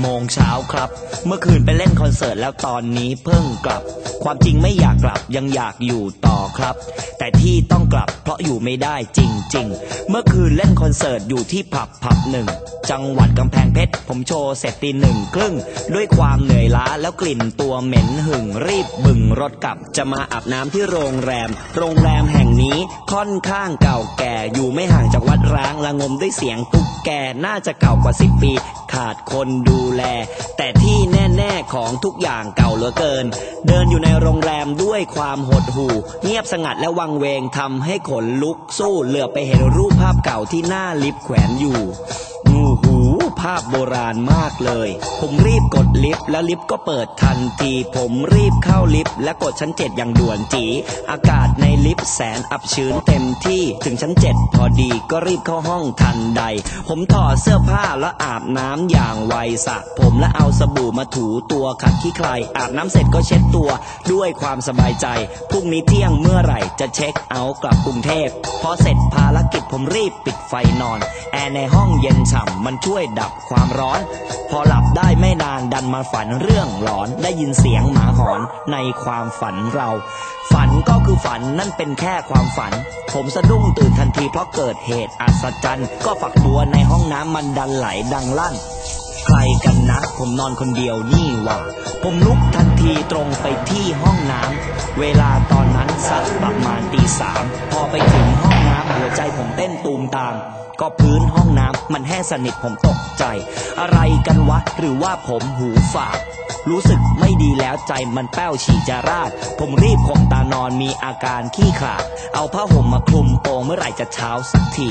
โมงเช้าครับ เมื่อคืนไปเล่นคอนเสิร์ตแล้วตอนนี้เพิ่งกลับ ความจริงไม่อยากกลับยังอยากอยู่ต่อครับ แต่ที่ต้องกลับเพราะอยู่ไม่ได้จริง ๆ เมื่อคืนเล่นคอนเสิร์ตอยู่ที่ผับผับหนึ่งจังหวัดกำแพงเพชร ผมโชว์เสร็จตีหนึ่งครึ่ง ด้วยความเหนื่อยล้าแล้วกลิ่นตัวเหม็นหึงรีบบึงรถกลับจะมาอาบน้ำที่โรงแรม โรงแรมแห่งนี้ค่อนข้างเก่าแก่อยู่ไม่ห่างจากวัดร้างละงมด้วยเสียงตุ๊กแกน่าจะเก่ากว่าสิบปี ขาดคนดูแล แต่ที่แน่ๆของทุกอย่างเก่าเหลือเกิน เดินอยู่ในโรงแรมด้วยความหดหู่ เงียบสงัดและวังเวงทำให้ขนลุกสู้เหลือไปเห็นรูปภาพเก่าที่หน้าลิฟต์แขวนอยู่ ภาพโบราณมากเลย ผมรีบกดลิฟต์แล้วลิฟต์ก็เปิดทันที ผมรีบเข้าลิฟต์และกดชั้นเจ็ดอย่างด่วนจี อากาศในลิฟต์แสนอับชื้นเต็มที่ถึงชั้นเจ็ดพอดีก็รีบเข้าห้องทันใด ผมถอดเสื้อผ้าแล้วอาบน้ำอย่างไวสระผมและเอาสบู่มาถูตัวขัดขี้ใคร อาบน้ำเสร็จก็เช็ดตัวด้วยความสบายใจพรุ่งนี้เที่ยงเมื่อไหร่จะเช็คเอาท์กลับกรุงเทพพอเสร็จภารกิจผมรีบปิดไฟนอน แอร์ในห้องเย็นฉ่ำมันช่วยดับความร้อน พอหลับได้ไม่นานดันมาฝันเรื่องหลอนได้ยินเสียงหมาหอนในความฝันเรา ฝันก็คือฝันนั่นเป็นแค่ความฝัน ผมสะดุ้งตื่นทันทีเพราะเกิดเหตุอัศจรรย์ก็ฝักบัวในห้องน้ำมันดันไหลดังลั่นใครกันนะ ผมนอนคนเดียวนี่หว่า ผมลุกทันทีตรงไปที่ห้องน้ำเวลาตอนนั้นสักประมาณตีสามพอไปถึงห้อง น้ำหัวใจผมเต้นตูมตาม ก็พื้นห้องน้ำมันแห้งสนิทผมตกใจ อะไรกันวะ หรือว่าผมหูฝาดรู้สึกไม่ดีแล้วใจมันแป้วฉี่จะราด ผมรีบข่มตานอนมีอาการขี้ขาด เอาผ้าห่มมาคลุมโปงเมื่อไหร่จะเช้าสักที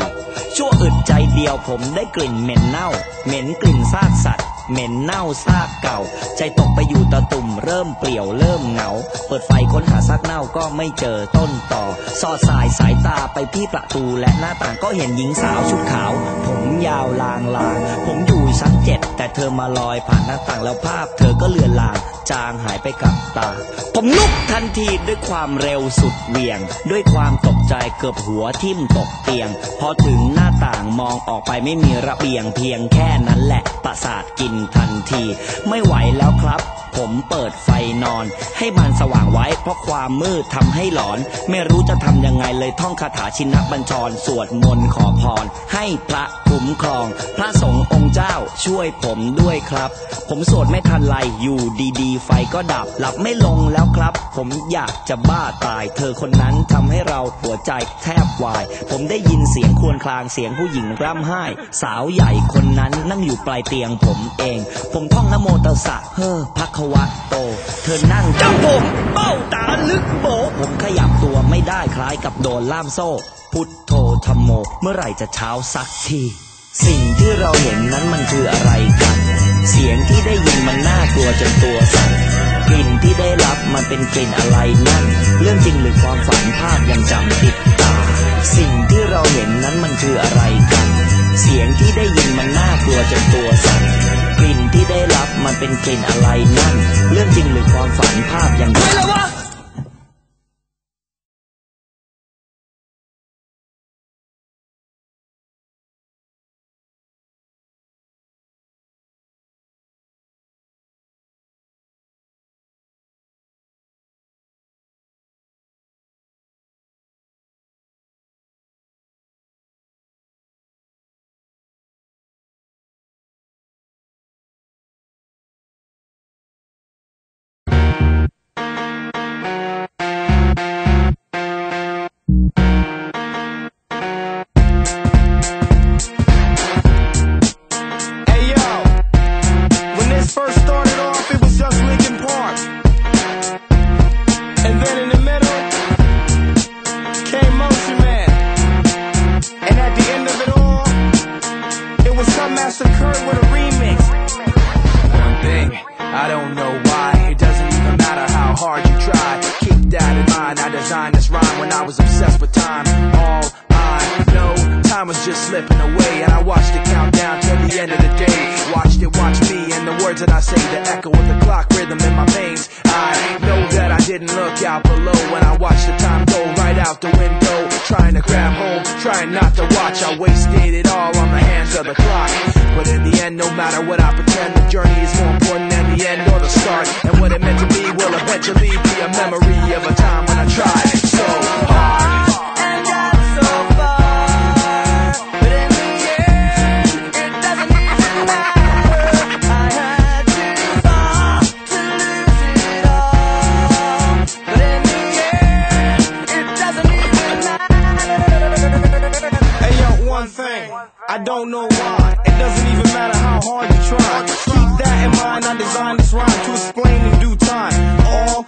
ชั่วอึดใจเดียวผมได้กลิ่นเหม็นเน่า เหม็นกลิ่นซากสัตว์ เหม็นเน่าซากเก่า ใจตกไปอยู่ตะตุ่มเริ่มเปลี่ยวเริ่มเหงา เปิดไฟค้นหาซากเน่าก็ไม่เจอต้นต่อ สอดสายสายตาไปที่ประตูและหน้าต่างก็เห็นหญิงสาวชุดขาว ผมยาวลางลางผมอยู่ชั้นเจ็ดแต่เธอมาลอยผ่านหน้าต่างแล้วภาพ เธอก็เลือนลางจางหายไปกับตา ผมลุกทันทีด้วยความเร็วสุดเหวี่ยง ด้วยความตกใจเกือบหัวทิ่มตกเตียง พอถึงหน้าต่างม องออกไปไม่มีระเบียงเพียงแค่นั้นแหละประสาทกินทันที ไม่ไหวแล้วครับ ผมเปิดไฟนอน ให้มันสว่างไว้เพราะความมืดทำให้หลอน ไม่รู้จะทำยังไงเลยท่องคาถาชินบัญชร สวดมนต์ขอพร ให้พระ มครอง พระสงฆ์องค์เจ้าช่วยผมด้วยครับ ผมสวดไม่ทันไรอยู่ดีๆ ไฟก็ดับหลับไม่ลงแล้วครับ ผมอยากจะบ้าตาย เธอคนนั้นทำให้เราหัวใจแทบวาย ผมได้ยินเสียงควญครางเสียงผู้หญิงร่ำไห้ สาวใหญ่คนนั้นนั่งอยู่ปลายเตียงผมเอง ผมท่องนโมตัสสะเฮ้อพักควะโต เธอนั่งจ้ำผมเบ้าตาลึกโบ ผมขยับตัวไม่ได้คล้ายกับโดนล่ามโซ่ พุทโธธรรมโม เมื่อไหร่จะเช้าสักที สิ่งที่เราเห็นนั้นมันคืออะไรกัน เสียงที่ได้ยินมันน่ากลัวจนตัวสั่น กลิ่นที่ได้รับมันเป็นกลิ่นอะไรนั่น เรื่องจริงหรือความฝันภาพยังจำติดตา สิ่งที่เราเห็นนั้นมันคืออะไรกัน เสียงที่ได้ยินมันน่ากลัวจนตัวสั่น กลิ่นที่ได้รับมันเป็นกลิ่นอะไรนั่น เรื่องจริงหรือความฝันภาพยังไม่ hard you try. Keep that in mind. I designed this rhyme when I was obsessed with time. All I know, time was just slipping away, and I watched it count down till the end of the day. Watched it watch me, and the words that I say, the echo of the clock rhythm in my veins. I know that I didn't look out below when I watched the time go right out the window. Trying to grab home, trying not to watch. I wasted it all on the hands of the clock. But in the end, no matter what I pretend, the journey is more important than end or the start. And what it meant to be will eventually be a memory of a time when I tried so hard. I don't know why. It doesn't even matter how hard you try. That in mind. I designed this rhyme to explain in due time. All